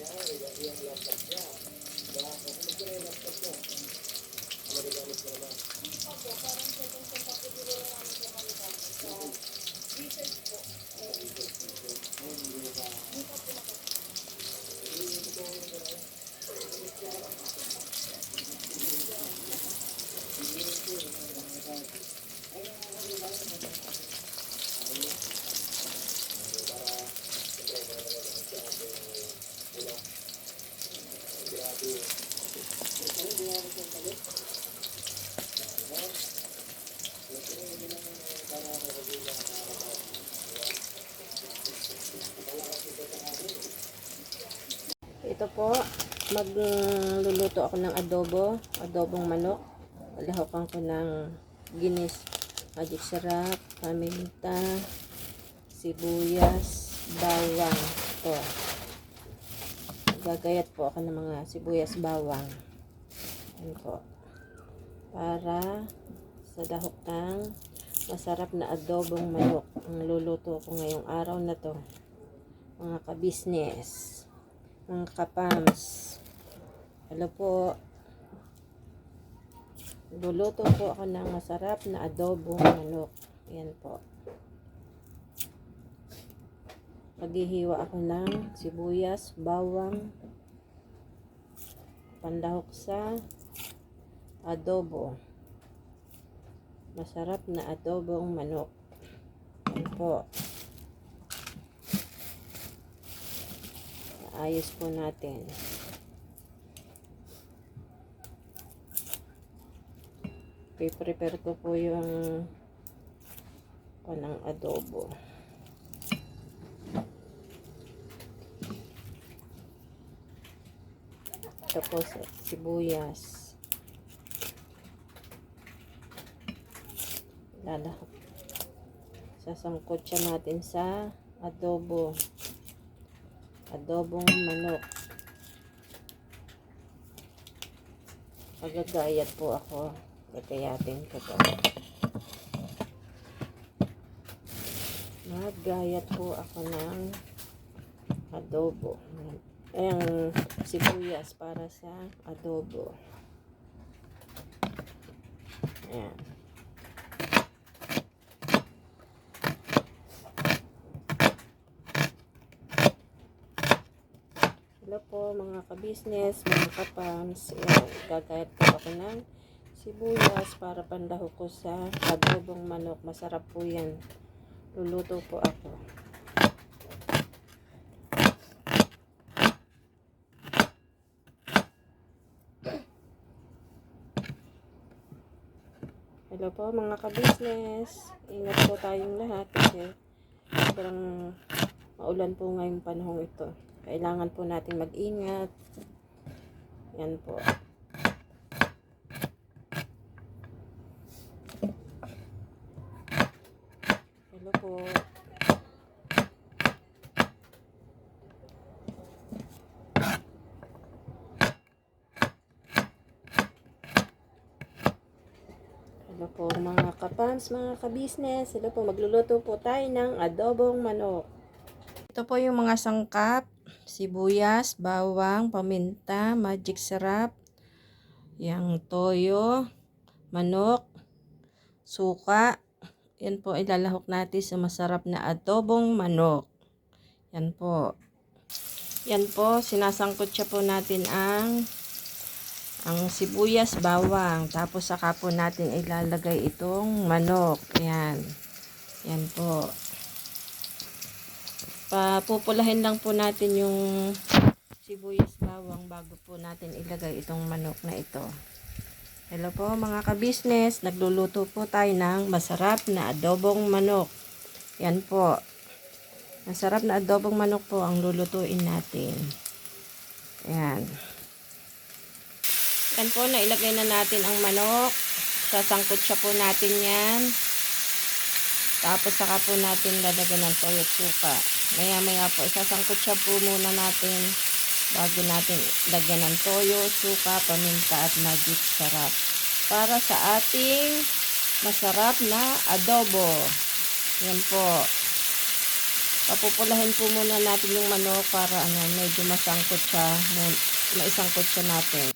Yung kanya, regalo yung laptop niya. Diba? Kasi nagkira yung laptop niya. Ano regalo ko naman? Opo, parang second sa kapitulo na namin sa Manitan. So, research po. Hindi pa po nakapag- Ito po, magluluto ako ng adobo, adobong manok. Lahukan ko ng ginis, magic sarap, paminta, sibuyas, bawang. Ito. Gagayat po ako ng mga sibuyas, bawang. Yan po. Para sa dahok ng masarap na adobong manok. Ang luluto ko ngayong araw na to. Mga kabisnes mga kapams. Hello po. Luluto po ako ng masarap na adobong manok. Yan po. Maghihiwa ako ng sibuyas, bawang, pandahok sa adobo. Masarap na adobong manok. Yan po. Ayos po natin. Pre-prepare ko po yung panang adobo. Tapos sibuyas. Lalahok. Sasangkot siya natin sa adobo adobong manok. Magagayat po ako. Gagayatin ko to. Maggayat po ako ng adobo. Ayan, sibuyas para sa adobo. Ayan. Hello po mga kabisnes, mga kapams. Gagayat po ako ng sibuyas para pandaho ko sa adobong manok. Masarap po yan. Luluto po ako. Hello po mga kabisnes. Ingat po tayong lahat kasi sobrang maulan po ngayong panahong ito. Kailangan po natin mag-ingat. Yan po. Hello po. Hello po mga kapams, mga kabisnes. Hello po, magluluto po tayo ng adobong manok. Ito po yung mga sangkap, sibuyas, bawang, paminta, magic sarap, yung toyo, manok, suka. Yan po ilalahok natin sa masarap na adobong manok. Yan po. Yan po, sinasangkot siya po natin ang ang sibuyas, bawang. Tapos saka po natin ilalagay itong manok. Yan. Yan po. Papupulahin lang po natin yung sibuyas bawang bago po natin ilagay itong manok na ito. Hello po mga kabisnes, nagluluto po tayo ng masarap na adobong manok. Yan po. Masarap na adobong manok po ang lulutuin natin. Yan. Yan po, nailagay na natin ang manok. Sasangkot siya po natin yan. Tapos saka po natin lalagyan ng toyo suka. Maya maya po, isasangkot siya po muna natin bago natin lagyan ng toyo, suka, paminta at magic sarap. Para sa ating masarap na adobo. Yan po. Papupulahin po muna natin yung manok para ano, medyo masangkot siya, maisangkot siya natin.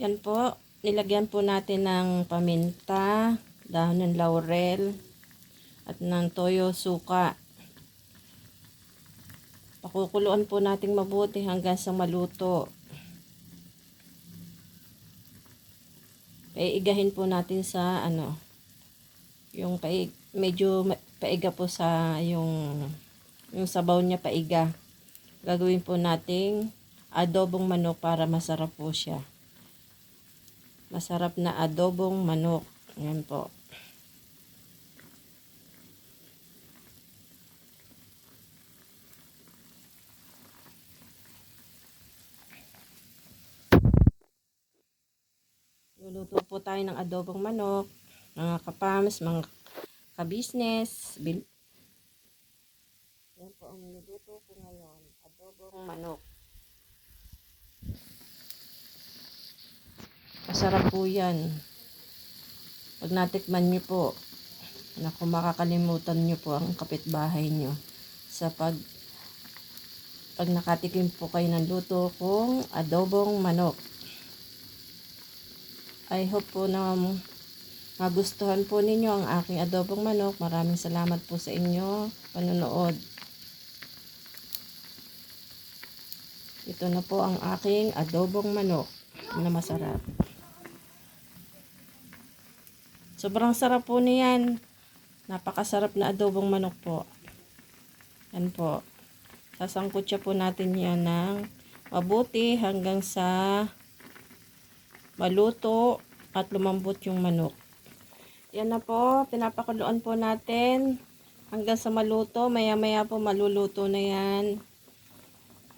Yan po, nilagyan po natin ng paminta, dahon ng laurel, at ng toyo suka. Pakukuluan po natin mabuti hanggang sa maluto. Paigahin po natin sa ano, yung paig, medyo paiga po sa yung yung sabaw niya paiga. Gagawin po nating adobong manok para masarap po siya. Masarap na adobong manok. Yan po. Luluto po tayo ng adobong manok, mga kapams, mga kabisnes. Bil- Yan po ang niluto ko ngayon, adobong manok. Masarap po yan. Pag natikman nyo po, naku makakalimutan nyo po ang kapitbahay nyo sa pag pag nakatikim po kayo ng luto kong adobong manok. I hope po na magustuhan po ninyo ang aking adobong manok. Maraming salamat po sa inyo panonood. Ito na po ang aking adobong manok na masarap. Sobrang sarap po niyan. Napakasarap na adobong manok po. Yan po. Sasangkot po natin yan ng mabuti hanggang sa maluto at lumambot yung manok. Yan na po, pinapakuluan po natin hanggang sa maluto. Maya maya po maluluto na yan.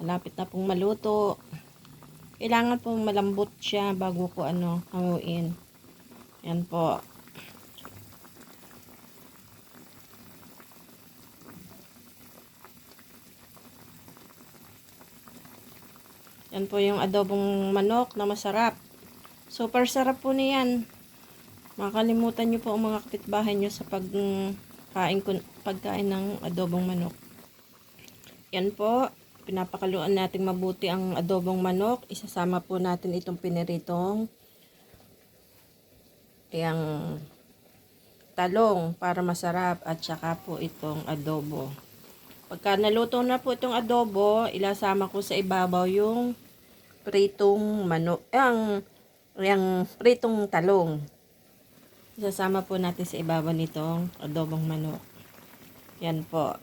Malapit na pong maluto. Kailangan po malambot siya bago ko ano, hanguin. Yan po. Yan po yung adobong manok na masarap. Super sarap po niyan. Makalimutan nyo po ang mga kapitbahay nyo sa pagkain, pagkain ng adobong manok. Yan po. Pinapakaluan natin mabuti ang adobong manok. Isasama po natin itong piniritong yung talong para masarap at saka po itong adobo. Pagka naluto na po itong adobo, ilasama ko sa ibabaw yung pritong manok, ang yung pritong talong. Isasama po natin sa ibabaw nitong adobong manok. Yan po.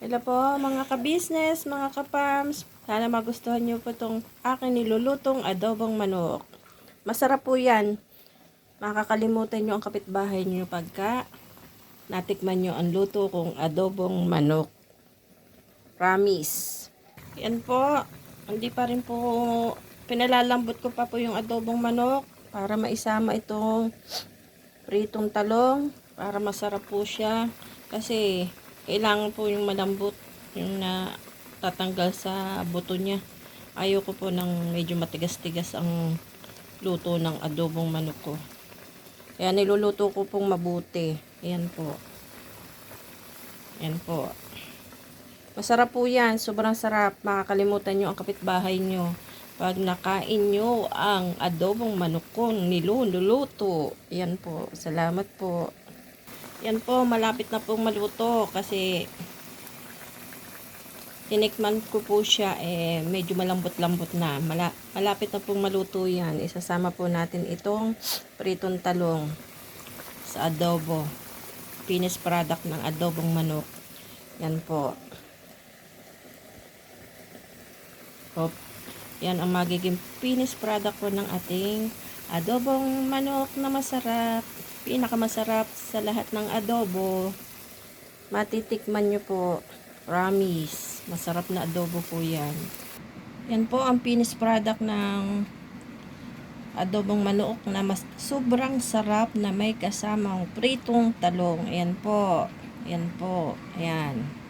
Hello po mga ka-business, mga ka-farms. Sana magustuhan nyo po itong aking nilulutong adobong manok. Masarap po yan. Makakalimutan nyo ang kapitbahay nyo pagka natikman nyo ang luto kong adobong manok. Promise. Yan po. Hindi pa rin po pinalalambot ko pa po yung adobong manok para maisama itong pritong talong para masarap po siya. Kasi kailangan po yung malambot yung na tatanggal sa buto niya. Ayoko po ng medyo matigas-tigas ang luto ng adobong manok ko. Kaya niluluto ko pong mabuti. Ayan po. Ayan po masarap po yan sobrang sarap makakalimutan nyo ang kapitbahay nyo pag nakain nyo ang adobong manok kong niluluto ayan po salamat po yan po, malapit na pong maluto kasi tinikman ko po siya eh medyo malambot-lambot na. Mala, malapit na pong maluto yan. Isasama po natin itong pritong talong sa adobo. Finished product ng adobong manok. Yan po. Hop. Yan ang magiging finished product po ng ating adobong manok na masarap pinakamasarap sa lahat ng adobo. Matitikman nyo po. Promise. Masarap na adobo po yan. Yan po ang finished product ng adobong manok na mas sobrang sarap na may kasamang pritong talong. Ayan po. Ayan po. Ayan.